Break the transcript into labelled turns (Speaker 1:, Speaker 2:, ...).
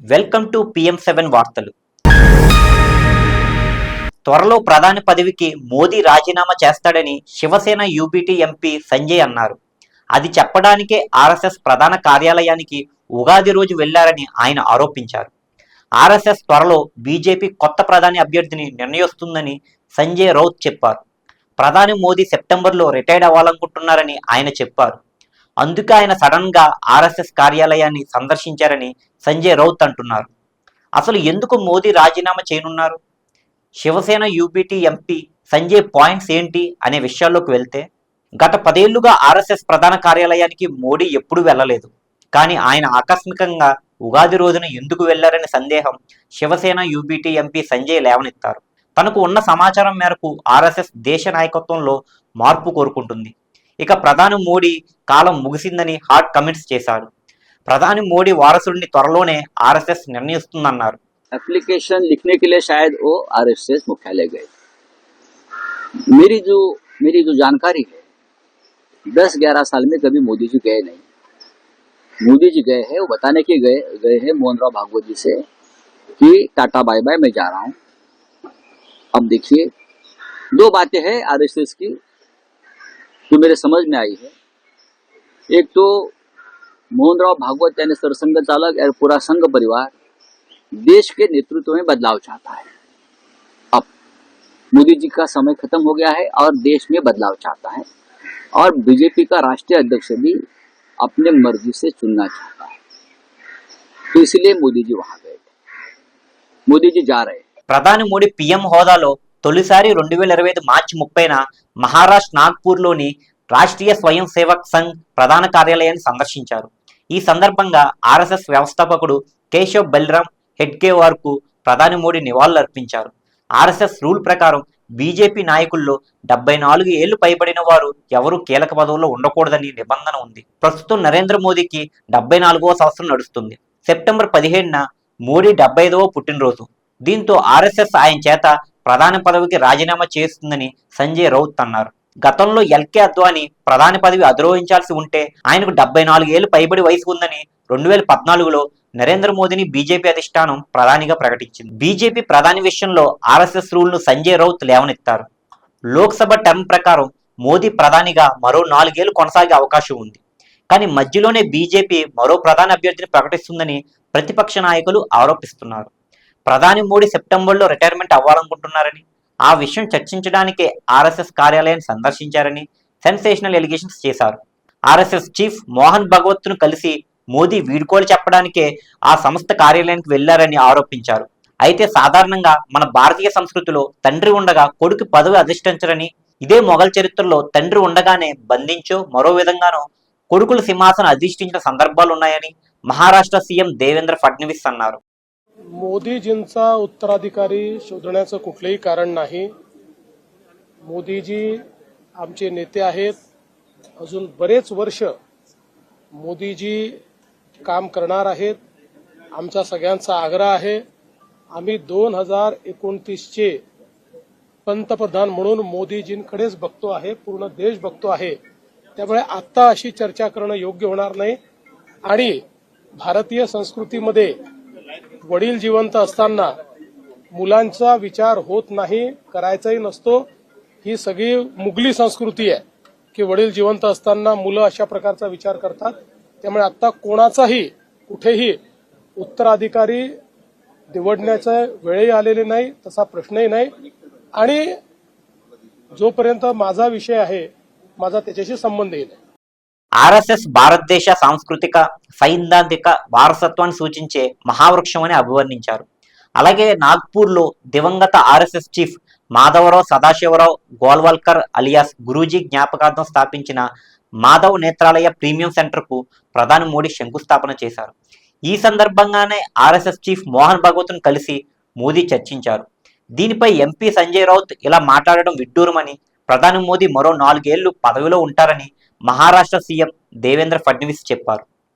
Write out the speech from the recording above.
Speaker 1: Welcome to PM seven వార్తలు. త్వరలో ప్రధాని పదవికి మోదీ రాజీనామా చేస్తాడని శివసేన యూపీటీ ఎంపీ సంజయ్ అన్నారు. అది చెప్పడానికే ఆర్ఎస్ఎస్ ప్రధాన కార్యాలయానికి ఉగాది రోజు వెళ్ళారని ఆయన ఆరోపించారు. ఆర్ఎస్ఎస్ త్వరలో బీజేపీ కొత్త ప్రధాని అభ్యర్థిని నిర్ణయిస్తుందని సంజయ్ రౌత్ చెప్పారు. ప్రధాని మోదీ సెప్టెంబర్లో రిటైర్డ్ అవ్వాలనుకుంటున్నారని ఆయన చెప్పారు. అందుకే ఆయన సడన్గా ఆర్ఎస్ఎస్ కార్యాలయాన్ని సందర్శించారని సంజయ్ రౌత్ అంటున్నారు. అసలు ఎందుకు మోదీ రాజీనామా చేయనున్నారు? Shiv Sena UBT MP Sanjay points ఏంటి అనే విషయాల్లోకి వెళ్తే గత పదేళ్ళుగా ఆర్ఎస్ఎస్ ప్రధాన కార్యాలయానికి మోడీ ఎప్పుడూ వెళ్ళలేదు. కానీ ఆయన ఆకస్మికంగా ఉగాది రోజున ఎందుకు వెళ్ళారనే సందేహం శివసేన యూబీటీ ఎంపీ సంజయ్ లేవనెత్తారు. తనకు ఉన్న సమాచారం మేరకు ఆర్ఎస్ఎస్ దేశ నాయకత్వంలో మార్పు కోరుకుంటుంది. ఇక ప్రధాని మోడీ కాలం ముగిసిందని హాట్ కమెంట్స్ చేశారు ప్రధాని మోడీ వారసుడిని త్వరలోనే ఆర్ఎస్ఎస్ నిర్ణయిస్తుందన్నారు
Speaker 2: एप्लीकेशन लिखने के लिए शायद वो आरएसएस मुख्यालय गए मेरी जो मेरी जो जानकारी है दस ग्यारह साल में कभी मोदी जी गए नहीं मोदी जी गए हैं वो बताने के गए गए हैं मोहन राव भागवत जी से कि टाटा बाय बाय मैं जा रहा हूं अब देखिए दो बातें हैं आरएसएस की जो मेरे समझ में आई है एक तो मोहन राव भागवत यानी सरसंघ चालक और पूरा संघ परिवार देश के नेतृत्व में बदलाव चाहता है अब मोदी जी का समय खत्म हो गया है और देश में बदलाव चाहता है और बीजेपी का राष्ट्रीय अध्यक्ष भी अपने मर्जी से चुनना चाहता है तो इसलिए मोदी जी वहां गए थे मोदी जी जा रहे हैं
Speaker 1: ప్రధాని మోడీ పీఎం హోదాలో తొలిసారి రెండు వేల ఇరవై ఐదు మార్చి ముప్పైన మహారాష్ట్ర నాగ్పూర్లోని రాష్ట్రీయ స్వయం సేవక్ సంఘ్ ప్రధాన కార్యాలయాన్ని సందర్శించారు. ఈ సందర్భంగా ఆర్ఎస్ఎస్ వ్యవస్థాపకుడు కేశవ్ బలరాం హెడ్గేవార్కు ప్రధాని మోడీ నివాళులర్పించారు. ఆర్ఎస్ఎస్ రూల్ ప్రకారం బీజేపీ నాయకుల్లో డెబ్బై నాలుగు ఏళ్ళు పైబడిన వారు ఎవరూ కీలక పదవుల్లో ఉండకూడదని నిబంధన ఉంది. ప్రస్తుతం నరేంద్ర మోదీకి డెబ్బై నాలుగవ సంవత్సరం నడుస్తుంది. సెప్టెంబర్ పదిహేడున మోడీ డెబ్బై ఐదవ పుట్టినరోజు. దీంతో ఆర్ఎస్ఎస్ ఆయన చేత ప్రధాని పదవికి రాజీనామా చేస్తుందని సంజయ్ రౌత్ అన్నారు. గతంలో ఎల్కే అద్వానీ ప్రధాని పదవి అధిరోహించాల్సి ఉంటే ఆయనకు డెబ్బై నాలుగేళ్ళు పైబడి వయసు ఉందని రెండు వేల పద్నాలుగులో నరేంద్ర మోదీని బీజేపీ అధిష్టానం ప్రధానిగా ప్రకటించింది. బీజేపీ ప్రధాని విషయంలో ఆర్ఎస్ఎస్ రూల్ను సంజయ్ రౌత్ లేవనెత్తారు. లోక్సభ టర్మ్ ప్రకారం మోదీ ప్రధానిగా మరో నాలుగేళ్ళు కొనసాగే అవకాశం ఉంది. కానీ మధ్యలోనే బీజేపీ మరో ప్రధాని అభ్యర్థిని ప్రకటిస్తుందని ప్రతిపక్ష నాయకులు ఆరోపిస్తున్నారు. ప్రధాని మోడీ సెప్టెంబర్లో రిటైర్మెంట్ అవ్వాలనుకుంటున్నారని ఆ విషయం చర్చించడానికే ఆర్ఎస్ఎస్ కార్యాలయాన్ని సందర్శించారని సెన్సేషనల్ ఎలిగేషన్స్ చేశారు. ఆర్ఎస్ఎస్ చీఫ్ మోహన్ భగవత్ను కలిసి మోదీ వీడ్కోలు చెప్పడానికే ఆ సంస్థ కార్యాలయానికి వెళ్ళారని ఆరోపించారు. అయితే సాధారణంగా మన భారతీయ సంస్కృతిలో తండ్రి ఉండగా కొడుకు పదవి అధిష్ఠించరని ఇదే మొఘల్ చరిత్రలో తండ్రి ఉండగానే బంధించో మరో విధంగానో కొడుకులు సింహాసనం అధిష్ఠించిన సందర్భాలు ఉన్నాయని మహారాష్ట్ర సీఎం దేవేంద్ర ఫడ్నవీస్ అన్నారు.
Speaker 3: मोदीजींचा उत्तराधिकारी शोधण्याचं कुठलंही कारण नाही. मोदीजी आमचे नेते आहेत. अजून बरेच वर्ष मोदीजी काम करणार आहेत. आमचा सगळ्यांचा आग्रह आहे. आम्ही दोन हजार एकोणतीसचे पंतप्रधान म्हणून मोदीजींकडेच बघतो आहे पूर्ण देश बघतो आहे. त्यामुळे आत्ता अशी चर्चा करणं योग्य होणार नाही. आणि भारतीय संस्कृतीमध्ये वडील जिवंत असताना मुलांचा विचार होत नाही करायचाही नसतो. ही सगळी मुघली संस्कृती आहे की वडील जिवंत असताना मुलं अशा प्रकारचा विचार करतात. त्यामुळे आता कोणाचाही कुठेही उत्तराधिकारी निवडण्याचा वेळही आलेली नाही तसा प्रश्नही नाही. आणि जोपर्यंत माझा विषय आहे माझा त्याच्याशी संबंध येईल
Speaker 1: ఆర్ఎస్ఎస్ భారతదేశ సాంస్కృతిక సైద్ధాంతిక వారసత్వాన్ని సూచించే మహావృక్షం అని అభివర్ణించారు. అలాగే నాగ్పూర్లో దివంగత RSS chief Madhavrao Sadashivrao Golwalkar alias Guruji జ్ఞాపకార్థం స్థాపించిన మాధవ్ నేత్రాలయ ప్రీమియం సెంటర్కు ప్రధాని మోడీ శంకుస్థాపన చేశారు. ఈ సందర్భంగానే ఆర్ఎస్ఎస్ చీఫ్ మోహన్ భగవత్ను కలిసి మోదీ చర్చించారు. దీనిపై ఎంపీ సంజయ్ రౌత్ ఇలా మాట్లాడడం విడ్డూరమని ప్రధాని మోదీ మరో నాలుగేళ్ళు పదవిలో ఉంటారని మహారాష్ట్ర సీఎం దేవేంద్ర ఫడ్నవీస్ చెప్పారు.